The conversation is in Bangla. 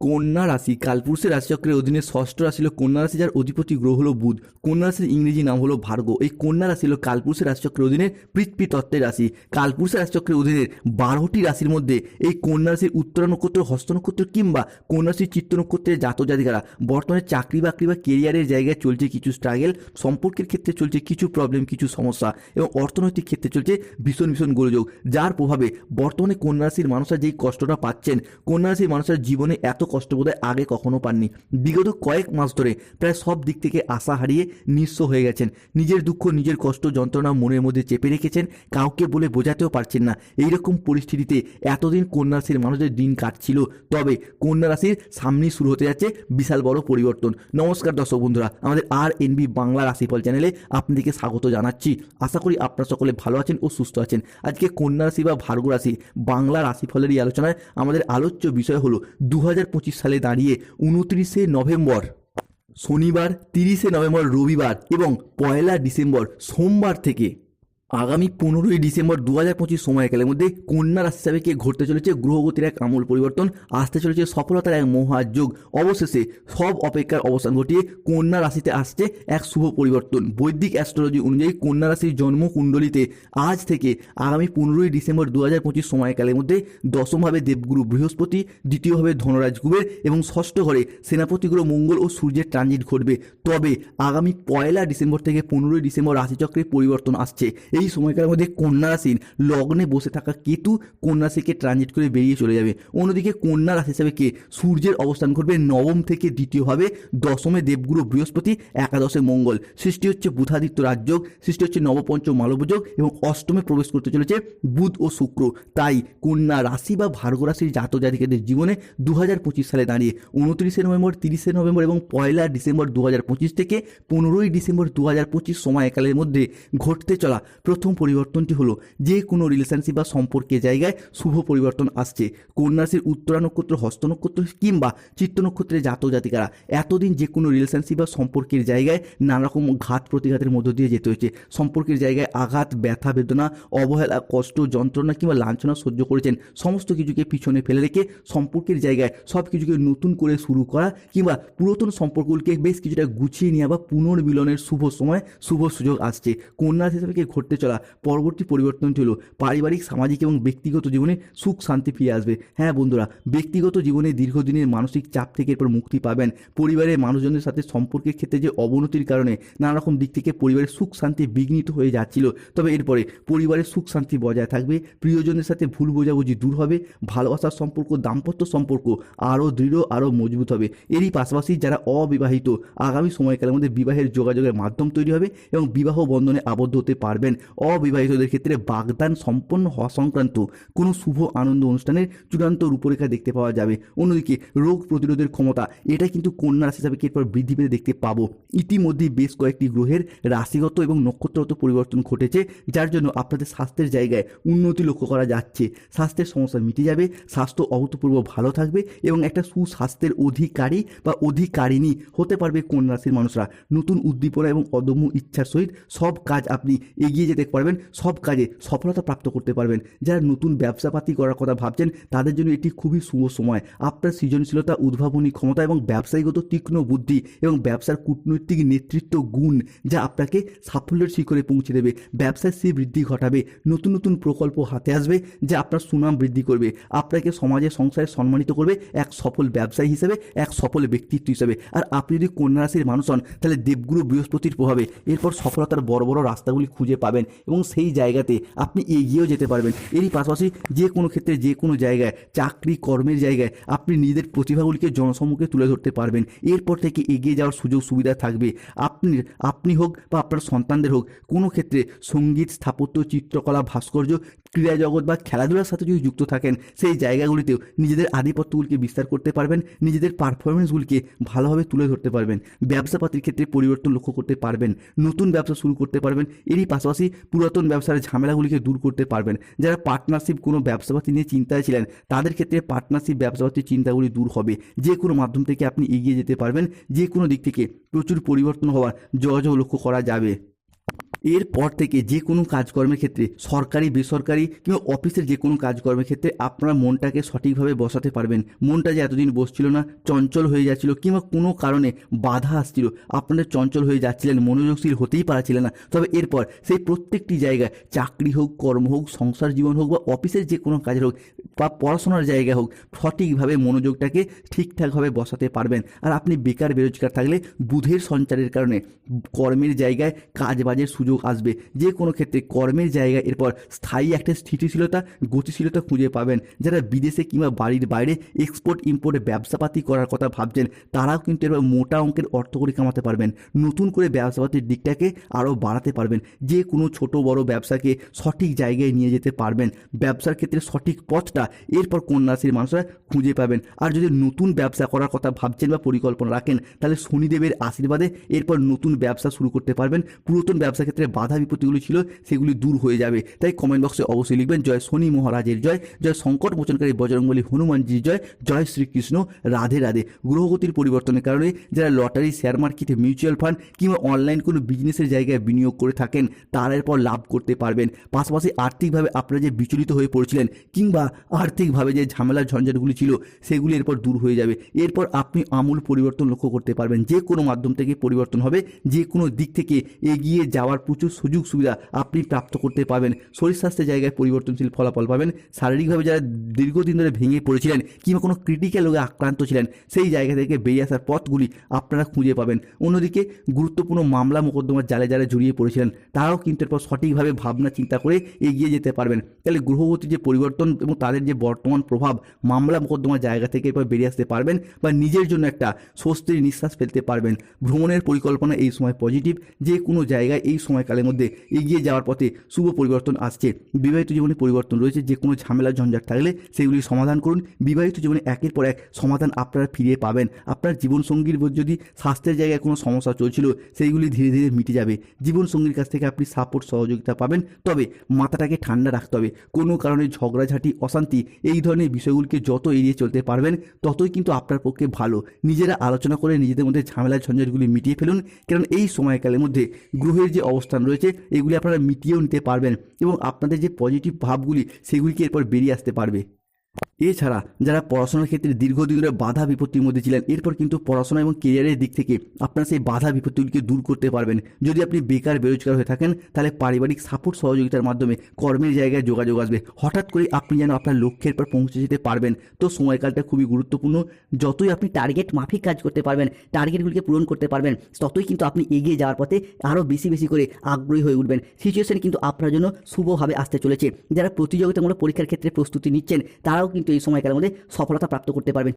কন্যা রাশি, কালপুরুষের রাশিচক্রের অধীনে ষষ্ঠ রাশি হলো কন্যা রাশি, যার অধিপতি গ্রহ হলো বুধ। কন্যা রাশির ইংরেজি নাম হলো ভার্গ। এই কন্যা রাশি হলো কালপুরুষের রাশিচক্রের অধীনে পৃথ্বী তত্ত্বের রাশি। কালপুরুষের রাশিচক্রের অধীনে বারোটি রাশির মধ্যে এই কন্যা রাশির উত্তরা নক্ষত্র, হস্ত নক্ষত্র কিংবা কন্যা রাশির চিত্ত নক্ষত্রের জাত জাতিকারা। বর্তমানে চাকরি বাকরি বা কেরিয়ারের জায়গায় চলছে কিছু স্ট্রাগেল সম্পর্কের ক্ষেত্রে চলছে কিছু প্রবলেম কিছু সমস্যা এবং অর্থনৈতিক ক্ষেত্রে চলছে ভীষণ ভীষণ গোলযোগ। যার প্রভাবে বর্তমানে কন্যা রাশির মানুষরা যেই কষ্টটা পাচ্ছেন, কন্যা রাশির মানুষের জীবনে এত কষ্ট বোধহয় আগে কখনো পাননি। বিগত কয়েক মাস ধরে প্রায় সব দিক থেকে আশা হারিয়ে নিঃস্ব হয়ে গেছেন। নিজের দুঃখ, নিজের কষ্ট, যন্ত্রণা মনের মধ্যে চেপে রেখেছেন, কাউকে বলে বোঝাতেও পারছেন না। এইরকম পরিস্থিতিতে এতদিন কন্যা রাশির মানুষের দিন কাটছিল, তবে কন্যা রাশির সামনেই শুরু হতে যাচ্ছে বিশাল বড় পরিবর্তন। নমস্কার দর্শক বন্ধুরা, আমাদের আর এনবি বাংলা রাশিফল চ্যানেলে আপনাদেরকে স্বাগত জানাচ্ছি। আশা করি আপনারা সকলে ভালো আছেন ও সুস্থ আছেন। আজকে কন্যা রাশি বা ভার্গ রাশি বাংলা রাশিফলের এই আলোচনায় আমাদের আলোচ্য বিষয় হলো দু সালে দাঁড়িয়ে উনত্রিশে নভেম্বর শনিবার তিরিশে নভেম্বর রবিবার এবং পয়লা ডিসেম্বর সোমবার থেকে আগামী পনেরোই ডিসেম্বর দু হাজার পঁচিশ সময়কালের মধ্যে কন্যা রাশি হিসাবে ঘটতে চলেছে, গ্রহগতির এক আমূল পরিবর্তন, আসতে চলেছে সফলতার এক মহাযোগ। অবশেষে সব অপেক্ষার অবসান ঘটিয়ে কন্যা রাশিতে আসছে এক শুভ পরিবর্তন। বৈদিক অ্যাস্ট্রোলজি অনুযায়ী কন্যা রাশির জন্ম কুণ্ডলিতে আজ থেকে আগামী পনেরোই ডিসেম্বর দু হাজার পঁচিশ সময়কালের মধ্যে দশমভাবে দেবগুরু বৃহস্পতি দ্বিতীয়ভাবে ধনরাজ কুবের এবং ষষ্ঠ ঘরে সেনাপতি গ্রহ মঙ্গল ও সূর্যের ট্রানজিট ঘটবে। তবে আগামী পয়লা ডিসেম্বর থেকে পনেরোই ডিসেম্বর রাশিচক্রে পরিবর্তন আসছে এই সময়কালের মধ্যে কন্যা রাশির লগ্নে বসে থাকা কেতু কন্যা রাশিকে ট্রানজিট করে বেরিয়ে চলে যাবে। অন্যদিকে কন্যা রাশি হিসাবে কে? সূর্যের অবস্থান করবে নবম থেকে দ্বিতীয়ভাবে দশমে দেবগুরু বৃহস্পতি, একাদশে মঙ্গল। সৃষ্টি হচ্ছে বুধাদিত্য রাজযোগ, সৃষ্টি হচ্ছে নবপঞ্চ মালবযোগ এবং অষ্টমে প্রবেশ করতে চলেছে বুধ ও শুক্র। তাই কন্যা রাশি বা ভার্গ রাশির জাত জাতিকাদের জীবনে দু হাজার পঁচিশ সালে দাঁড়িয়ে উনত্রিশে নভেম্বর, তিরিশে নভেম্বর এবং পয়লা ডিসেম্বর দু হাজার পঁচিশ থেকে পনেরোই ডিসেম্বর দু সময়কালের মধ্যে ঘটতে চলা প্রথম পরিবর্তনটি হলো যে কোনো রিলেশনশিপ বা সম্পর্কের জায়গায় শুভ পরিবর্তন আসছে। কন্যাশ্রীর উত্তরা নক্ষত্র, হস্ত নক্ষত্র কিংবা চিত্ত নক্ষত্রের জাত জাতিকারা এতদিন যে কোনো রিলেশনশিপ বা সম্পর্কের জায়গায় নানা রকম ঘাত প্রতিঘাতের মধ্য দিয়ে যেতে হয়েছে। সম্পর্কের জায়গায় আঘাত, ব্যথা, বেদনা, অবহেলা, কষ্ট, যন্ত্রণা কিংবা লাঞ্ছনা সহ্য করেছেন। সমস্ত কিছুকে পিছনে ফেলে রেখে সম্পর্কের জায়গায় সব কিছুকে নতুন করে শুরু করা কিংবা পুরাতন সম্পর্কগুলিকে বেশ কিছুটা গুছিয়ে নেওয়া বা পুনর্মিলনের শুভ সময়, শুভ সুযোগ আসছে। কন্যা হিসেবে ঘটতে চলা। পরবর্তী পরিবর্তনটি হলো পারিবারিক, সামাজিক এবং ব্যক্তিগত জীবনে সুখ, শান্তি ফিরে আসবে। হ্যাঁ বন্ধুরা, ব্যক্তিগত জীবনে দীর্ঘদিনের মানসিক চাপ থেকে এরপর মুক্তি পাবেন। পরিবারের মানুষজনের সাথে সম্পর্কের ক্ষেত্রে যে অবনতির কারণে নানা রকম দিক থেকে পরিবারের সুখ, শান্তি বিঘ্নিত হয়ে যাচ্ছিল। তবে এরপরে পরিবারের সুখ, শান্তি বজায় থাকবে। প্রিয়জনের সাথে ভুল বোঝাবুঝি দূর হবে। ভালোবাসার সম্পর্ক, দাম্পত্য সম্পর্ক আরও দৃঢ়, আরও মজবুত হবে। এরই পাশাপাশি যারা অবিবাহিত, আগামী সময়কালের মধ্যে বিবাহের যোগাযোগের মাধ্যম তৈরি হবে এবং বিবাহ বন্ধনে আবদ্ধ হতে পারবেন। অবিবাহিতদের ক্ষেত্রে বাগদান সম্পন্ন হওয়া সংক্রান্ত কোনো শুভ আনন্দ অনুষ্ঠানের চূড়ান্ত রূপরেখা দেখতে পাওয়া যাবে। অন্যদিকে রোগ প্রতিরোধের ক্ষমতা, এটা কিন্তু কন্যা রাশি হিসাবে এরপর বৃদ্ধি পেতে দেখতে পাবো। ইতিমধ্যেই বেশ কয়েকটি গ্রহের রাশিগত এবং নক্ষত্রগত পরিবর্তন ঘটেছে, যার জন্য আপনাদের স্বাস্থ্যের জায়গায় উন্নতি লক্ষ্য করা যাচ্ছে। স্বাস্থ্যের সমস্যা মিটে যাবে, স্বাস্থ্য অভূতপূর্ব ভালো থাকবে এবং একটা সুস্বাস্থ্যের অধিকারী বা অধিকারিণী হতে পারবে কন্যা রাশির মানুষরা। নতুন উদ্দীপনা এবং অদম্য ইচ্ছার সহিত সব কাজ আপনি এগিয়ে যেতে পারবেন, সব কাজে সফলতা প্রাপ্ত করতে পারবেন। যারা নতুন ব্যবসাপাতি করার কথা ভাবছেন, তাদের জন্য এটি খুবই শুভ সময়। আপনার সৃজনশীলতা, উদ্ভাবনী ক্ষমতা এবং ব্যবসায়ীগত তীক্ষ্ণ বুদ্ধি এবং ব্যবসার কূটনৈতিক নেতৃত্ব গুণ যা আপনাকে সাফল্যের শিখরে পৌঁছে দেবে। ব্যবসায় সে বৃদ্ধি ঘটাবে। নতুন নতুন প্রকল্প হাতে আসবে যা আপনার সুনাম বৃদ্ধি করবে। আপনাকে সমাজে সংসারে সম্মানিত করবে এক সফল ব্যবসায়ী হিসেবে, এক সফল ব্যক্তিত্ব হিসেবে। আর আপনি যদি কন্যা রাশির মানুষ হন, তাহলে দেবগুরু বৃহস্পতির প্রভাবে। এরপর সফলতার বড় বড় রাস্তাগুলি খুঁজে পাবেন। এবং সেই জায়গাতে আপনি এগিয়েও যেতে পারবেন। এরই পাশাপাশি যে কোনো ক্ষেত্রে, যে কোনো জায়গায়, চাকরি কর্মের জায়গায় আপনি নিজেদের প্রতিভাগুলিকে জনসম্মুখে তুলে ধরতে পারবেন। এরপর থেকে এগিয়ে যাওয়ার সুযোগ সুবিধা থাকবে। আপনি আপনি হোক বা আপনার সন্তানদের হোক, কোনো ক্ষেত্রে সংগীত, স্থাপত্য, চিত্রকলা, ভাস্কর্য ক্রীড়া জগৎ বা খেলাধুলার সাথে যদি যুক্ত থাকেন, সেই জায়গাগুলিতেও নিজেদের আধিপত্যগুলিকে বিস্তার করতে পারবেন, নিজেদের পারফরমেন্সগুলিকে ভালোভাবে তুলে ধরতে পারবেন, ব্যবসাপাতির ক্ষেত্রে পরিবর্তন লক্ষ্য করতে পারবেন, নতুন ব্যবসা শুরু করতে পারবেন, এরই পাশাপাশি পুরাতন ব্যবসার ঝামেলাগুলিকে দূর করতে পারবেন। যারা পার্টনারশিপ কোনো ব্যবসাপাতি নিয়ে চিন্তায় ছিলেন, তাদের ক্ষেত্রে পার্টনারশিপ ব্যবসাপাতির চিন্তাগুলি দূর হবে। যে কোনো মাধ্যম থেকে আপনি এগিয়ে যেতে পারবেন, যে কোনো দিক থেকে প্রচুর পরিবর্তন হওয়ার যোগাযোগ লক্ষ্য করা যাবে। এরপর থেকে যে কোনো কাজকর্মের ক্ষেত্রে, সরকারি, বেসরকারি কিংবা অফিসের যে কোনো কাজকর্মের ক্ষেত্রে আপনার মনটাকে সঠিকভাবে বসাতে পারবেন। মনটা যে এতদিন বসছিল না, চঞ্চল হয়ে যাচ্ছিল কিংবা কোনো কারণে বাধা আসছিল আপনাদের চঞ্চল হয়ে যাচ্ছিলেন, মনোযোগশীল হতেই পারছিলেন না। তবে এরপর সেই প্রত্যেকটি জায়গায়, চাকরি হোক, কর্ম হোক, সংসার জীবন হোক বা অফিসের যে কোনো কাজের হোক বা পড়াশোনার জায়গা হোক, সঠিকভাবে মনোযোগটাকে ঠিকঠাকভাবে বসাতে পারবেন। আর আপনি বেকার, বেরোজগার থাকলে বুধের সঞ্চারের কারণে কর্মের জায়গায় কাজ বাজের সুযোগ আসবে। যে কোনো ক্ষেত্রে কর্মের জায়গায় এরপর স্থায়ী একটা স্থিতিশীলতা, গতিশীলতা খুঁজে পাবেন। যারা বিদেশে কিংবা বাড়ির বাইরে এক্সপোর্ট ইম্পোর্টে ব্যবসাপাতি করার কথা ভাবছেন, তারাও কিন্তু এরপর মোটা অঙ্কের অর্থ করে কামাতে পারবেন। নতুন করে ব্যবসাপাতির দিকটাকে আরও বাড়াতে পারবেন। যে কোনো ছোট বড় ব্যবসাকে সঠিক জায়গায় নিয়ে যেতে পারবেন। ব্যবসার ক্ষেত্রে সঠিক পথটা এরপর কন্যা রাশির মানুষরা খুঁজে পাবেন। আর যদি নতুন ব্যবসা করার কথা ভাবছেন বা পরিকল্পনা রাখেন, তাহলে শনিদেবের আশীর্বাদে এরপর নতুন ব্যবসা শুরু করতে পারবেন। পুরাতন ব্যবসা ক্ষেত্রে বাধা বিপত্তিগুলি ছিল, সেগুলি দূর হয়ে যাবে। তাই কমেন্ট বক্সে অবশ্যই লিখবেন, জয় শনি মহারাজের জয় জয় সংকট মোচনকারী বজরংবলী হনুমানজির জয় জয় শ্রীকৃষ্ণ, রাধে রাধে। গ্রহগতির পরিবর্তনের কারণে যারা লটারি শেয়ার মার্কেটে মিউচুয়াল ফান্ড কিংবা অনলাইন কোনো বিজনেসের জায়গায় বিনিয়োগ করে থাকেন, তারা এরপর লাভ করতে পারবেন। পাশাপাশি আর্থিকভাবে আপনারা যে বিচলিত হয়ে পড়ছিলেন কিংবা আর্থিকভাবে যে ঝামেলার ঝঞ্ঝাটগুলি ছিল, সেগুলি এরপর দূর হয়ে যাবে। এরপর আপনি আমূল পরিবর্তন লক্ষ্য করতে পারবেন। যে কোনো মাধ্যম থেকে পরিবর্তন হবে, যে কোনো দিক থেকে এগিয়ে যাওয়ার প্রচুর সুযোগ সুবিধা আপনি প্রাপ্ত করতে পারবেন। শরীর স্বাস্থ্যের জায়গায় পরিবর্তনশীল ফলাফল পাবেন। শারীরিকভাবে যারা দীর্ঘদিন ধরে ভেঙে পড়েছিলেন কিংবা কোনো ক্রিটিক্যাল রোগে আক্রান্ত ছিলেন, সেই জায়গা থেকে বেরিয়ে আসার পথগুলি আপনারা খুঁজে পাবেন। অন্যদিকে গুরুত্বপূর্ণ মামলা মোকদ্দমার জালে যারা জড়িয়ে পড়েছিলেন, তারাও কিন্তু এরপর সঠিকভাবে ভাবনা চিন্তা করে এগিয়ে যেতে পারবেন। তাহলে গ্রহগতির যে পরিবর্তন এবং তাদের যে বর্তমান প্রভাব, মামলা মোকদ্দমার জায়গা থেকে এরপর বেরিয়ে আসতে পারবেন বা নিজের জন্য একটা স্বস্তির নিঃশ্বাস ফেলতে পারবেন। ভ্রমণের পরিকল্পনা এই সময় পজিটিভ যে কোনো জায়গায় এই সময়কালের মধ্যে এগিয়ে যাওয়ার পথে শুভ পরিবর্তন আসছে। বিবাহিত জীবনে পরিবর্তন রয়েছে, যে কোনো ঝামেলা ঝঞ্ঝাট থাকলে সেগুলি সমাধান করুন। বিবাহিত জীবনে একের পর এক সমাধান আপনারা ফিরিয়ে পাবেন। আপনার জীবনসঙ্গীর যদি স্বাস্থ্যের জায়গায় কোনো সমস্যা চলছিল, সেইগুলি ধীরে ধীরে মিটে যাবে। জীবনসঙ্গীর কাছ থেকে আপনি সাপোর্ট সহযোগিতা পাবেন। তবে মাথাটাকে ঠান্ডা রাখতে হবে। কোনো কারণে ঝগড়াঝাটি, অশান্তি এই ধরনের বিষয়গুলিকে যত এড়িয়ে চলতে পারবেন, ততই কিন্তু আপনার পক্ষে ভালো। নিজেরা আলোচনা করে নিজেদের মধ্যে ঝামেলা ঝঞ্ঝাটগুলি মিটিয়ে ফেলুন। কারণ এই সময়কালের মধ্যে গ্রহের যে অবস্থান রয়েছে, এগুলি আপনারা মিটিয়েও নিতে পারবেন এবং আপনাদের যে পজিটিভ ভাবগুলি, সেগুলিকে এরপর বেরিয়ে আসতে পারবে। এছাড়া যারা পড়াশোনার ক্ষেত্রে দীর্ঘদিন ধরে বাধা বিপত্তির মধ্যে ছিলেন, এরপর কিন্তু পড়াশোনা এবং কেরিয়ারের দিক থেকে আপনারা সেই বাধা বিপত্তিগুলিকে দূর করতে পারবেন। যদি আপনি বেকার, বেরোজগার হয়ে থাকেন, তাহলে পারিবারিক সাপোর্ট সহযোগিতার মাধ্যমে কর্মের জায়গায় যোগাযোগ আসবে। হঠাৎ করে আপনি যেন আপনার লক্ষ্যের পর পৌঁছে যেতে পারবেন। তো সময়কালটা খুবই গুরুত্বপূর্ণ। যতই আপনি টার্গেট মাফিক কাজ করতে পারবেন টার্গেটগুলিকে পূরণ করতে পারবেন, ততই কিন্তু আপনি এগিয়ে যাওয়ার পথে আরও বেশি বেশি করে আগ্রহী হয়ে উঠবেন। সিচুয়েশন কিন্তু আপনার জন্য শুভভাবে আসতে চলেছে। যারা প্রতিযোগিতামূলক পরীক্ষার ক্ষেত্রে প্রস্তুতি নিচ্ছেন, তারাও কিন্তু এই সময়কালের মধ্যে সফলতা প্রাপ্ত করতে পারবেন।